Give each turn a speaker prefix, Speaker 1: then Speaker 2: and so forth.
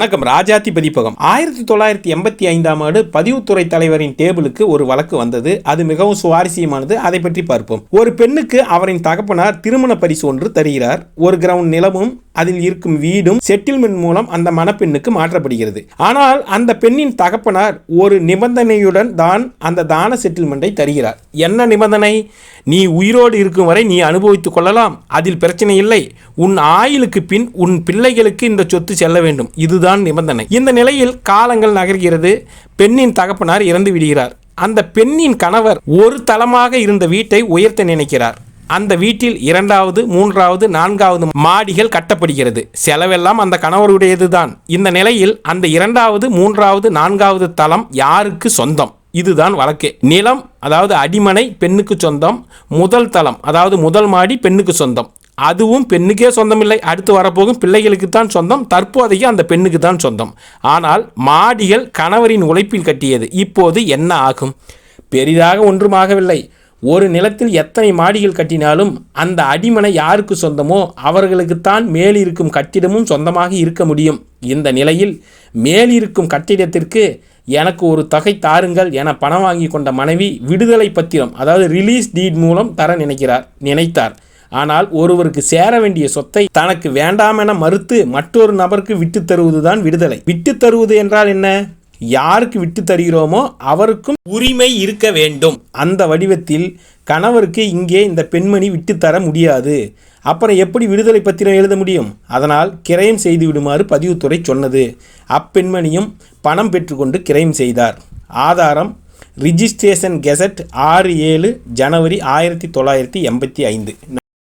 Speaker 1: வணக்கம். ராஜாத்தி பதிப்பகம் ஆயிரத்தி தொள்ளாயிரத்தி எண்பத்தி ஐந்தாம் ஆண்டு பதிவுத்துறை தலைவரின் டேபிளுக்கு ஒரு வழக்கு வந்தது. அது மிகவும் சுவாரஸ்யமானது. அதை பற்றி பார்ப்போம். ஒரு பெண்ணுக்கு அவரின் தகப்பனார் திருமண பரிசு ஒன்று தருகிறார். ஒரு கிரவுண்ட் நிலமும் அதில் இருக்கும் வீடும் செட்டில்மெண்ட் மூலம் அந்த மணப்பெண்ணுக்கு மாற்றப்படுகிறது. ஆனால் அந்த பெண்ணின் தகப்பனார் ஒரு நிபந்தனையுடன் தான் அந்த தான செட்டில்மெண்ட்டை தருகிறார். என்ன நிபந்தனை? நீ உயிரோடு இருக்கும் வரை நீ அனுபவித்துக் கொள்ளலாம். அதில் பிரச்சனை இல்லை. உன் ஆயுளுக்கு பின் உன் பிள்ளைகளுக்கு இந்த சொத்து செல்ல வேண்டும். இதுதான் நிபந்தனை. இந்த நிலையில் காலங்கள் நகர்கிறது. பெண்ணின் தகப்பனார் இறந்து விடுகிறார். அந்த பெண்ணின் கணவர் ஒரு தளமாக இருந்த வீட்டை உயர்த்த நினைக்கிறார். அந்த வீட்டில் இரண்டாவது மூன்றாவது நான்காவது மாடிகள் கட்டப்படுகிறது. செலவெல்லாம் அந்த கணவருடையது தான் இந்த நிலையில் அந்த இரண்டாவது மூன்றாவது நான்காவது தளம் யாருக்கு சொந்தம்? இதுதான் வழக்கு. நிலம் அதாவது அடிமனை பெண்ணுக்கு சொந்தம். முதல் தளம் அதாவது முதல் மாடி பெண்ணுக்கு சொந்தம். அதுவும் பெண்ணுக்கே சொந்தமில்லை. அடுத்து வரப்போகும் பிள்ளைகளுக்கு தான் சொந்தம். தற்போதைக்கு அந்த பெண்ணுக்கு தான் சொந்தம். ஆனால் மாடிகள் கணவரின் உழைப்பில் கட்டியது. இப்போது என்ன ஆகும்? பெரிதாக ஒன்றும் ஆகவில்லை. ஒரு நிலத்தில் எத்தனை மாடிகள் கட்டினாலும் அந்த அடிமனை யாருக்கு சொந்தமோ அவர்களுக்குத்தான் மேலிருக்கும் கட்டிடமும் சொந்தமாக இருக்க முடியும். இந்த நிலையில் மேலிருக்கும் கட்டிடத்திற்கு எனக்கு ஒரு தொகை தாருங்கள் என பணம் வாங்கி கொண்ட மனைவி விடுதலை பத்திரம் அதாவது ரிலீஸ் டீட் மூலம் தர நினைக்கிறார் நினைத்தார். ஆனால் ஒருவருக்கு சேர வேண்டிய சொத்தை தனக்கு வேண்டாமென மறுத்து மற்றொரு நபருக்கு விட்டு தருவதுதான் விடுதலை. விட்டு தருவது என்றால் என்ன? யாருக்கு விட்டு தருகிறோமோ அவருக்கும் உரிமை இருக்க வேண்டும். அந்த வடிவத்தில் கணவருக்கு இங்கே இந்த பெண்மணி விட்டு தர முடியாது. அப்புறம் எப்படி விடுதலை பத்திரம் எழுத முடியும்? அதனால் கிரயம் செய்து விடுமாறு பதிவுத்துறை சொன்னது. அப்பெண்மணியும் பணம் பெற்றுக்கொண்டு கிரயம் செய்தார். ஆதாரம் ரிஜிஸ்ட்ரேஷன் கெசட் ஆறு ஏழு ஜனவரி ஆயிரத்தி தொள்ளாயிரத்தி எண்பத்தி ஐந்து.